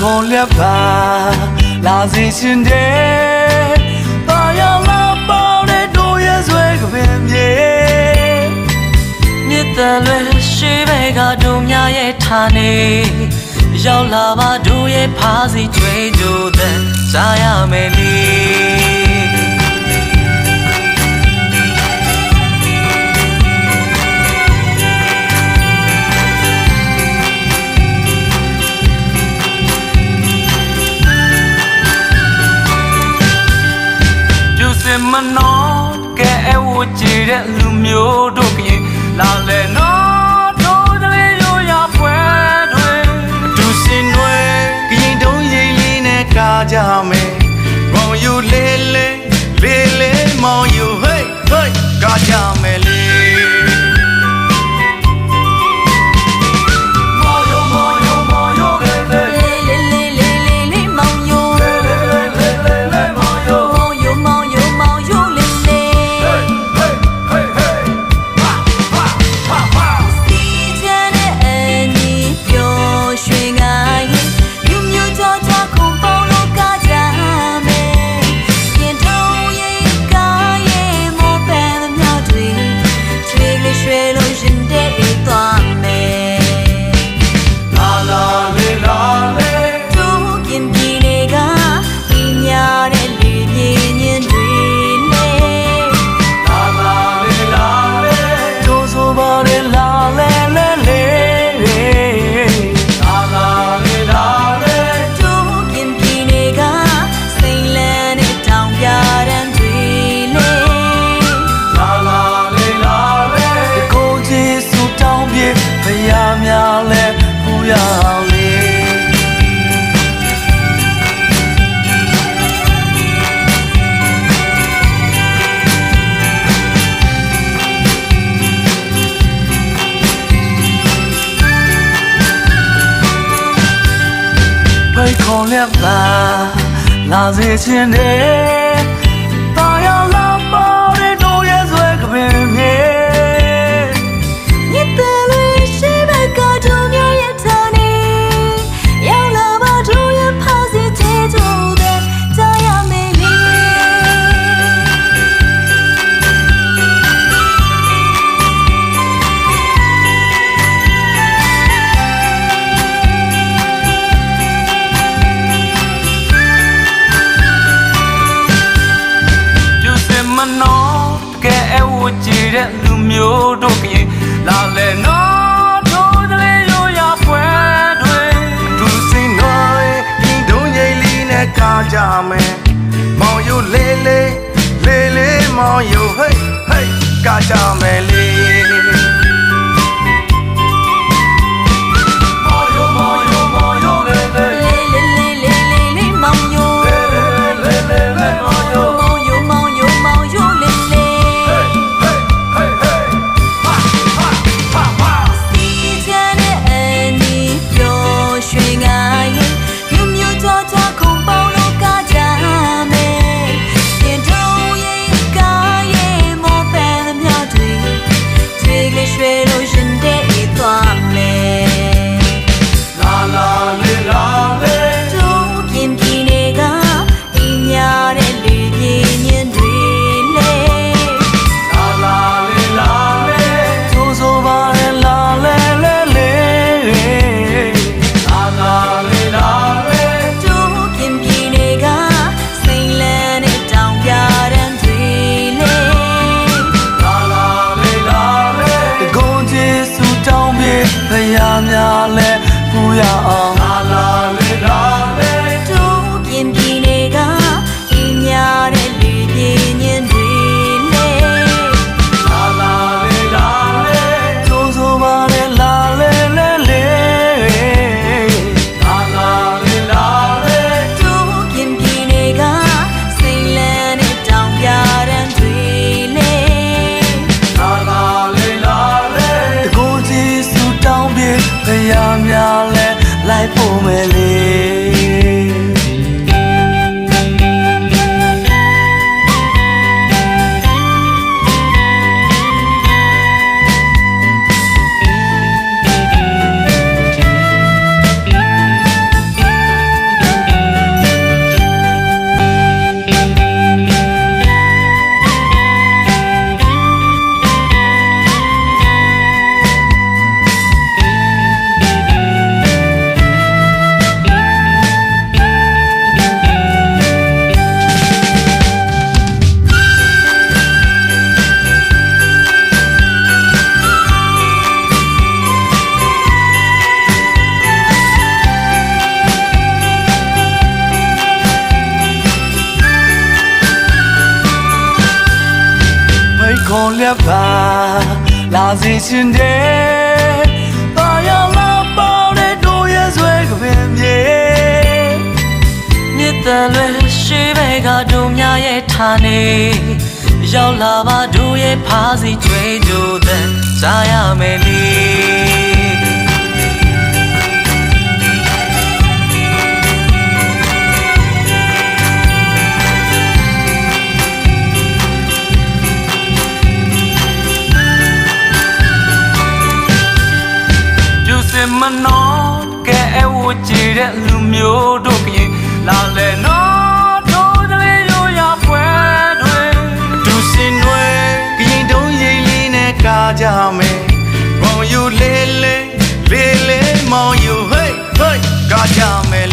ခေါ်လျက်ပါလာစေရှင်တဲ့ပါရောင်လာပေါ်တဲ့တို့ရဲ့ဆွဲကပင်မြေမြစ်တလွဲရှိပဲကတို့များရဲ့ဌာနေရောက်လာပါတို့ရဲ့ဖားစီကျွေးကြိုးတဲ့စားရမယ်လေ မနောကဲအဝကြည်တဲ့လူမျိုးတို့ မြတ်သာလာစေခြင်းနဲ့ ကြမယ်မောင်ယူလေးလေးလေးလေးမောင်ယူဟေးဟေးကကြမယ်လေး ခေါ်လျက်ပါလာစေရှင်တဲ့ပါရမပေါတဲ့တို့ရဲ့ဆွဲကပင်မြေမြစ်တန်လွယ်ရှိဘဲကတို့များရဲ့ဌာနေရောက်လာပါတို့ရဲ့ဖားစီကျွေးတို့တဲ့စားရမယ်လေ မနောကဲအဝကြည်တဲ့လူမျိုးတို့ကရင်လာလဲနော်တို့ကလေးရိုးရပွဲတွေသူစင်ွယ်ကရင်တုံးရိပ်လေးနဲ့ကာကြမယ်ဘောင်ယူလေးလေးလေးလေးမောင်ယူဟေးဟေးကာကြမယ်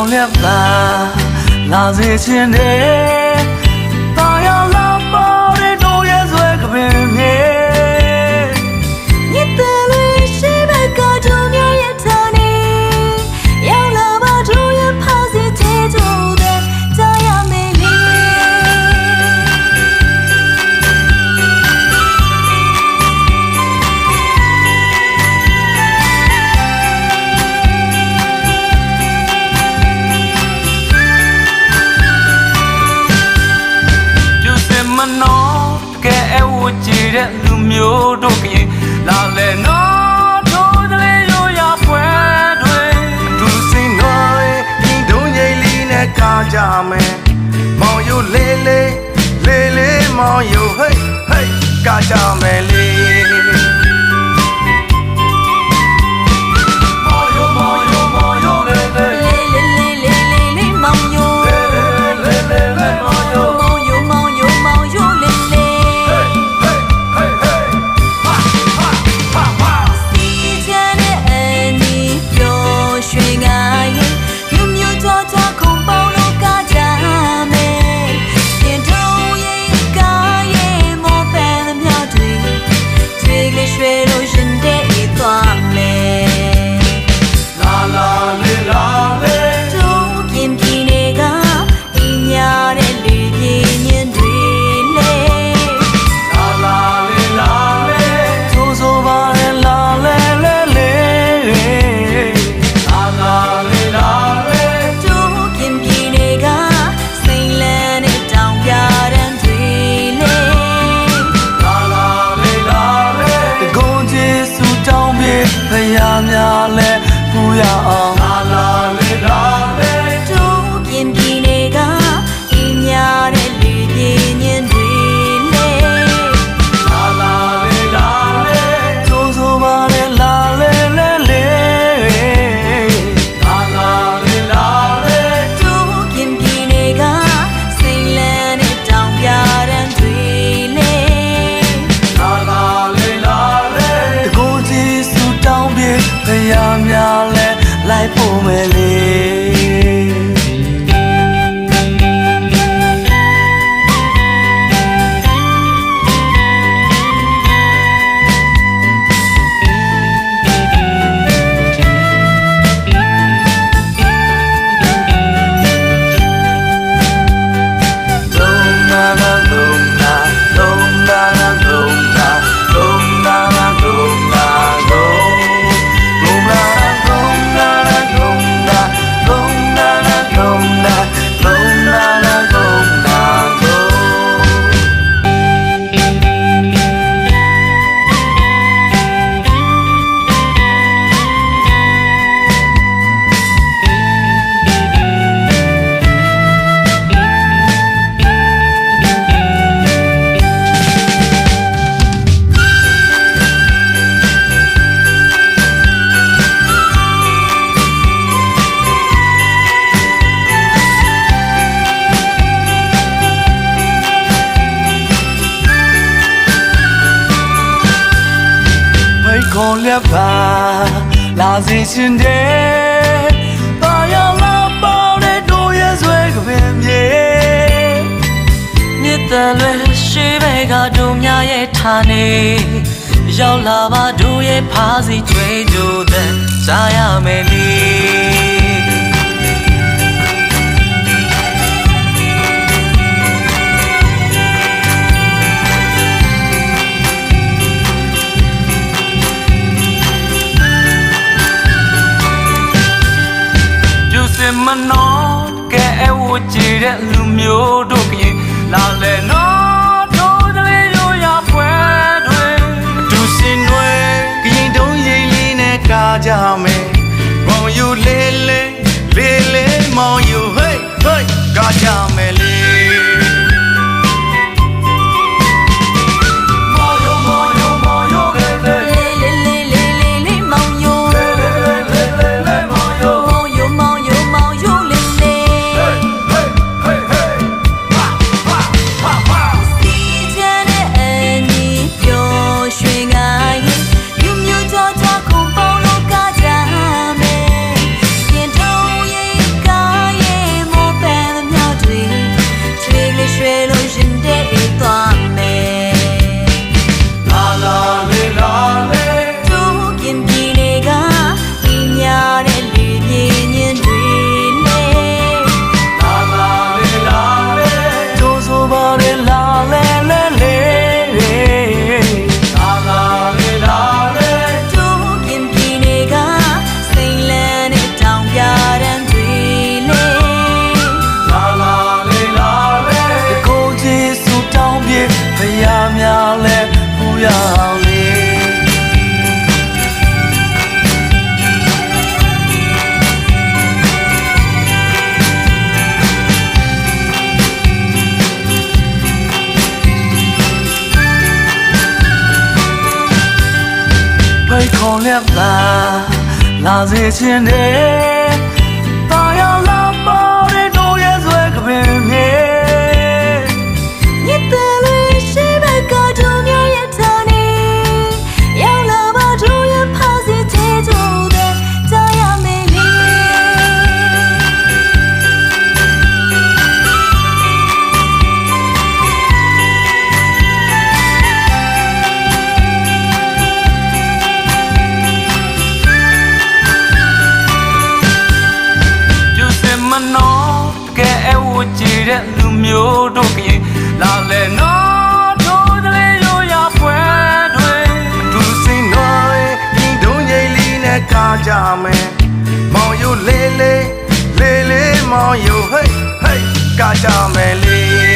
ဆောင်လျက်သာလာစေခြင်းနဲ့ ထားကြမယ်မောင်ယူလေးလေးလေးလေးမောင်ယူဟိတ်ဟိတ်ကကြမယ်လေး နဲ့ပါလာစေရှင်တဲ့ပါရောင်လာပေါတဲ့တို့ရဲ့ဆွဲကပင်မြေမြစ်တန်လွဲရှိပဲကတို့များရဲ့ဌာနေရောက်လာပါတို့ရဲ့ဖားစီကျွေးကြိုးတဲ့စားရမယ်လေ မနောကဲအဝကြည့်တဲ့လူမျိုးတို့ကရင်လာလဲနော် ခေါ်လက်သာလာစေခြင်းနဲ့ မျိုးတို့ကရင်လာလဲနော်တို့ကလေးရိုးရာပွဲတွေသူစင်နော်ရင်ဒုံရိပ်လေးနဲ့ကာကြမယ်မောင်ယိုလေးလေးလေးလေးမောင်ယိုဟေးဟေးကာကြမယ်လေး